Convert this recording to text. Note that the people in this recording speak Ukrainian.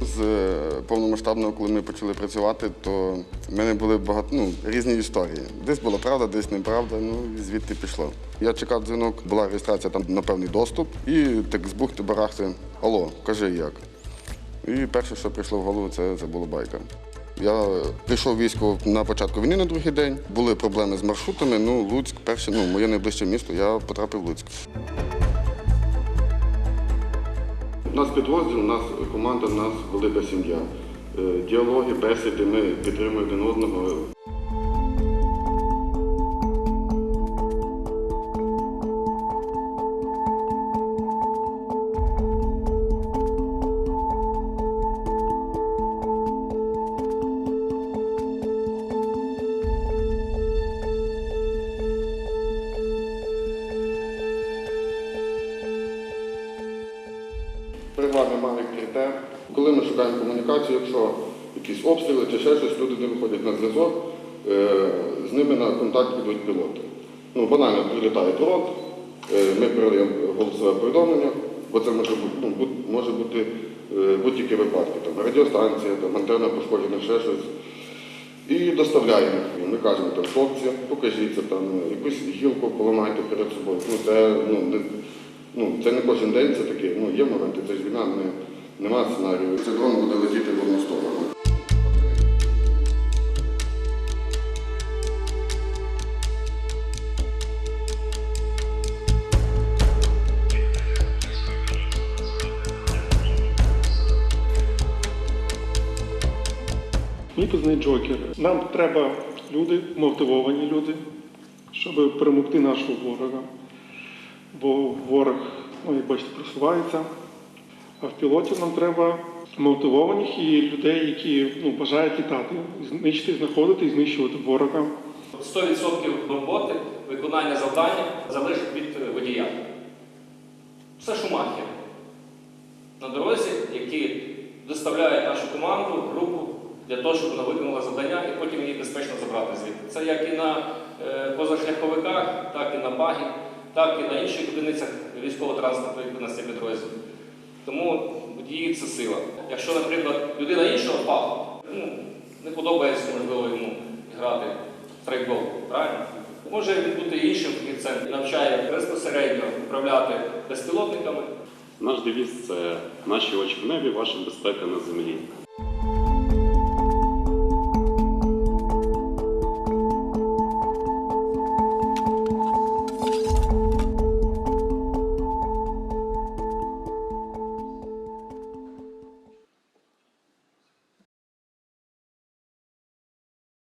З е, повномасштабного, коли ми почали працювати, то в мене були багато ну, різні історії. Десь була правда, десь неправда, ну і звідти пішло. Я чекав дзвінок, була реєстрація там на певний доступ, і так збухти барахти. Алло, кажи як. І перше, що прийшло в голову, це, це була байка. Я прийшов військо на початку війни на другий день. Були проблеми з маршрутами. Ну, Луцьк, перше, ну, моє найближче місто, я потрапив в Луцьк. У нас підрозділ, у нас команда, у нас велика сім'я. Е, Діалоги, бесіди, ми підтримуємо один одного. Переважно малий критер. Коли ми шукаємо комунікацію, якщо якісь обстріли чи ще щось, люди не виходять на зв'язок, е, з ними на контакт йдуть пілоти. Ну, банально прилітає дрот, е, ми передаємо голосове повідомлення, бо це може бути, ну, може бути е, будь-які випадки. Там, радіостанція, там, антенна пошкоджена, ще щось. І доставляємо. І Ми кажемо, там, хлопці, покажіться, там, якусь гілку поламайте перед собою. Ну, це, ну, не, ну, це не кожен день, це таке, ну, є моменти, це ж війна, не, немає сценарію. Цей дрон буде летіти в одну сторону. Мені познають Джокер. Нам треба люди, мотивовані люди, щоб перемогти нашого ворога. Бо ворог, ну, як бачите, просувається. А в пілотів нам треба мотивованих і людей, які ну, бажають літати, знищити, знаходити і знищувати ворога. 100% роботи, виконання завдання залежить від водія. Це шумахер на дорозі, які доставляють нашу команду, групу для того, щоб вона виконала завдання і потім її безпечно забрати звідти. Це як і на е, позашляховиках, так і на багі, так і на інших одиницях військового транспорту, які Тому водії це сила. Якщо, наприклад, людина іншого фаху, ну, не подобається, можливо, йому грати в трейкбол, правильно? Може він бути іншим фахівцем і навчає безпосередньо управляти безпілотниками. Наш девіз це наші очі в небі, ваша безпека на землі.